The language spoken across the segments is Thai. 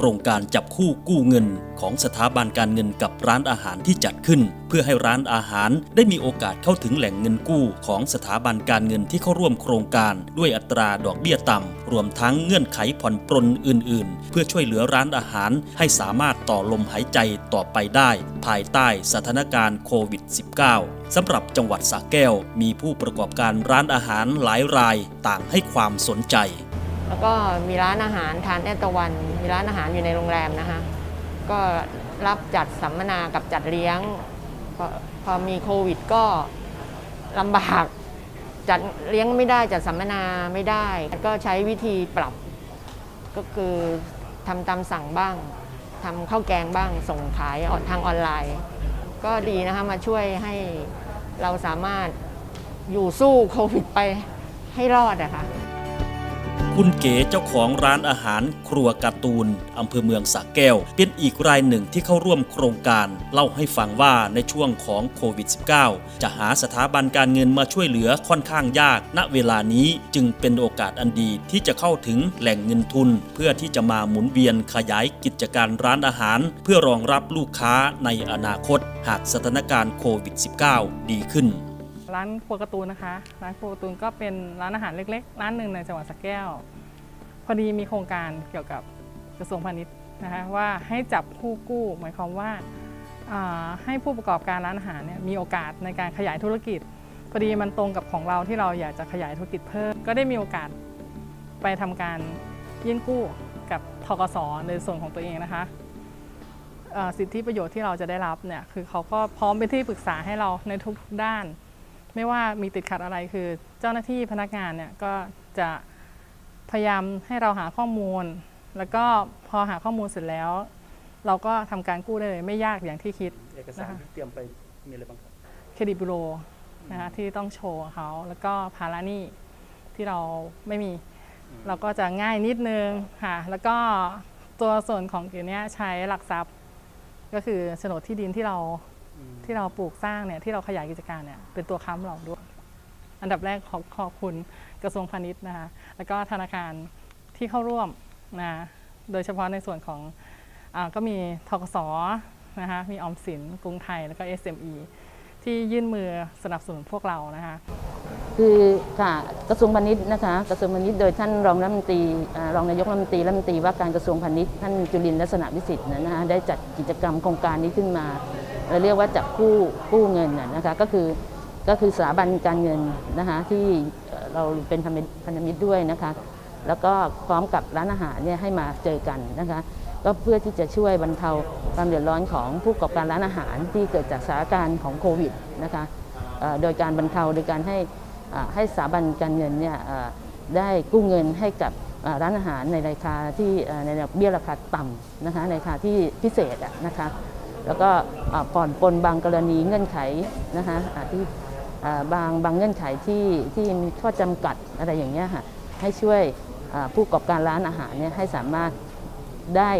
โครงการจับคู่กู้เงิน ของสถาบันการเงินกับร้านอาหารที่จัดขึ้น เพื่อให้ร้านอาหารได้มีโอกาสเข้าถึงแหล่งเงินกู้ของสถาบันการเงินที่เข้าร่วมโครงการ ด้วยอัตราดอกเบี้ยต่ำรวมทั้งเงื่อนไขผ่อนปรนอื่น ๆ เพื่อช่วยเหลือร้านอาหารให้สามารถต่อลมหายใจต่อไปได้ ภายใต้สถานการณ์โควิด -19 สำหรับจังหวัดสระแก้ว มีผู้ประกอบการร้านอาหารหลายรายต่างให้ความสนใจ แล้วก็มีร้านอาหารทานแอตะวัน มีร้านอาหารอยู่ในโรงแรมนะคะ ก็รับจัดสัมมนากับจัดเลี้ยง พอพอมีโควิดก็ลำบาก จัดเลี้ยงไม่ได้จัดสัมมนาไม่ได้ ก็ใช้วิธีปรับ ก็คือทำตามสั่งบ้างทำข้าวแกงบ้าง ส่งขายทางออนไลน์ ก็ดีนะคะมาช่วยให้เราสามารถอยู่สู้โควิดไปให้รอดอะค่ะ คุณเก๋เจ้าของร้านอาหารครัวการ์ตูนอำเภอเมืองสระแก้ว เป็นอีกรายหนึ่งที่เข้าร่วมโครงการ เล่าให้ฟังว่าในช่วงของโควิด -19 จะหาสถาบันการเงินมาช่วยเหลือค่อนข้างยาก ณเวลานี้จึงเป็นโอกาสอันดีที่จะเข้าถึงแหล่งเงินทุน เพื่อที่จะมาหมุนเวียนขยายกิจการร้านอาหาร เพื่อรองรับลูกค้าในอนาคต หากสถานการณ์โควิด -19 ดีขึ้น ร้านครัวการ์ตูนนะคะ ร้านครัวการ์ตูนก็เป็นร้านอาหารเล็กๆ ร้านหนึ่งในจังหวัดสระแก้ว พอดีมีโครงการเกี่ยวกับกระทรวงพาณิชย์นะคะว่าให้จับคู่กู้ หมายความว่าาให้ผู้ประกอบการร้านอาหารเนี่ยมีโอกาสในการขยายธุรกิจพอดีมันตรงกับของเราที่เราอยากจะขยายธุรกิจเพิ่ม ก็ได้มีโอกาสไปทำการยื่นกู้กับทกสในส่วนของตัวเองนะคะสิทธิประโยชน์ที่เราจะได้รับเนี่ยคือเขาก็พร้อมเป็นที่ปรึกษาให้เราในทุกๆด้าน ไม่ว่ามีติดขัดอะไรคือ เจ้าหน้าที่พนักงานเนี่ยก็จะพยายามให้เราหาข้อมูล แล้วก็พอหาข้อมูลเสร็จแล้ว เราก็ทำการกู้ได้เลยไม่ยากอย่างที่คิด เอกสารที่เตรียมไปมีอะไรบ้างครับ เครดิตบูโรนะคะที่ต้องโชว์เขาแล้วก็ภาระหนี้ที่เราไม่มี เราก็จะง่ายนิดนึงค่ะแล้วก็ตัวส่วนของเดี๋ยวนี้ใช้หลักทรัพย์ ก็คือโฉนดที่ดินที่เราอืม ที่เราปลูกสร้างเนี่ยที่เราขยายกิจการเนี่ยเป็นตัวค้ำเราด้วย อันดับแรกขอขอบคุณกระทรวงพาณิชย์นะคะแล้วก็ธนาคารที่เข้าร่วมนะโดยเฉพาะในส่วนของอก็มีทกศนะคะมีออมสินกรุงไทยแล้วก็ SME ที่ยื่นมือสนับสนุนพวกเรานะคะ คือค่ะกระทรวงพาณิชย์นะคะกระทรวงพาณิชย์โดยท่านรองรัฐมนตรีอ่ารองนายกรัฐมนตรีรัฐมนตรีว่าการกระทรวงพาณิชย์ท่านจุลินร์ลักษณะวิสิทธิ์นะคะได้จัดกิจกรรมโครงการนี้ขึ้นมาเราเรียกว่าจับกู้กู้เงินนะคะก็คือก็คือสถาบันการเงินนะคะที่เราเป็นพันธมิตรด้วยนะคะแล้วก็พร้อมกับร้านอาหารเนี่ยให้มาเจอกันนะคะก็เพื่อที่จะช่วยบรรเทาความเดือดร้อนของผู้ประกอบการร้านอาหารที่เกิดจากสถานการณ์ของโควิดนะคะโดยการบรรเทาโดยการให้ ให้สถาบันการเงินเนี่ยได้กู้เงินให้กับร้านอาหารในราคาที่ในเบี้ยราคาต่ำนะคะในราคาที่พิเศษนะคะแล้วก็ผ่อนปลนบางกรณีเงื่อนไขนะคะที่บางบางเงื่อนไขที่ที่มีข้อจำกัดอะไรอย่างเงี้ยค่ะให้ช่วยผู้ประกอบการร้านอาหารเนี่ยให้สามารถได้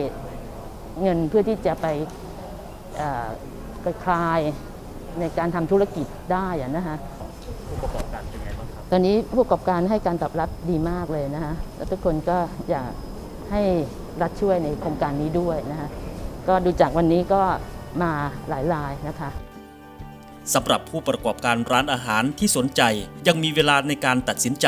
เงินเพื่อที่จะไปคลายในการทำธุรกิจได้นะคะ ผู้ประกอบการเป็นไงบ้างครับ ตอนนี้ผู้ประกอบการให้การตอบรับดีมากเลยนะคะแล้วทุกคนก็อยากให้รัฐช่วยในโครงการนี้ด้วยนะคะก็ดูจากวันนี้ก็มาหลายรายนะคะ สำหรับผู้ประกอบการร้านอาหารที่สนใจ ยังมีเวลาในการตัดสินใจ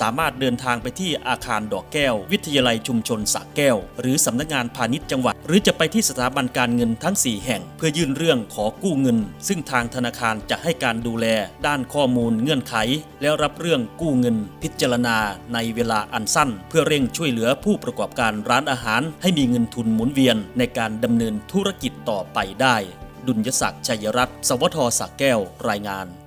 สามารถเดินทางไปที่อาคารดอกแก้ว วิทยาลัยชุมชนสระแก้ว หรือสำนักงานพาณิชย์จังหวัด หรือจะไปที่สถาบันการเงินทั้ง 4 แห่ง เพื่อยื่นเรื่องขอกู้เงิน ซึ่งทางธนาคารจะให้การดูแล ด้านข้อมูลเงื่อนไข แล้วรับเรื่องกู้เงิน พิจารณา ในเวลาอันสั้น เพื่อเร่งช่วยเหลือผู้ประกอบการร้านอาหาร ให้มีเงินทุนหมุนเวียนในการดำเนินธุรกิจต่อไปได้ ดุลยศักดิ์ชัยรัตน์สวทสักแก้วรายงาน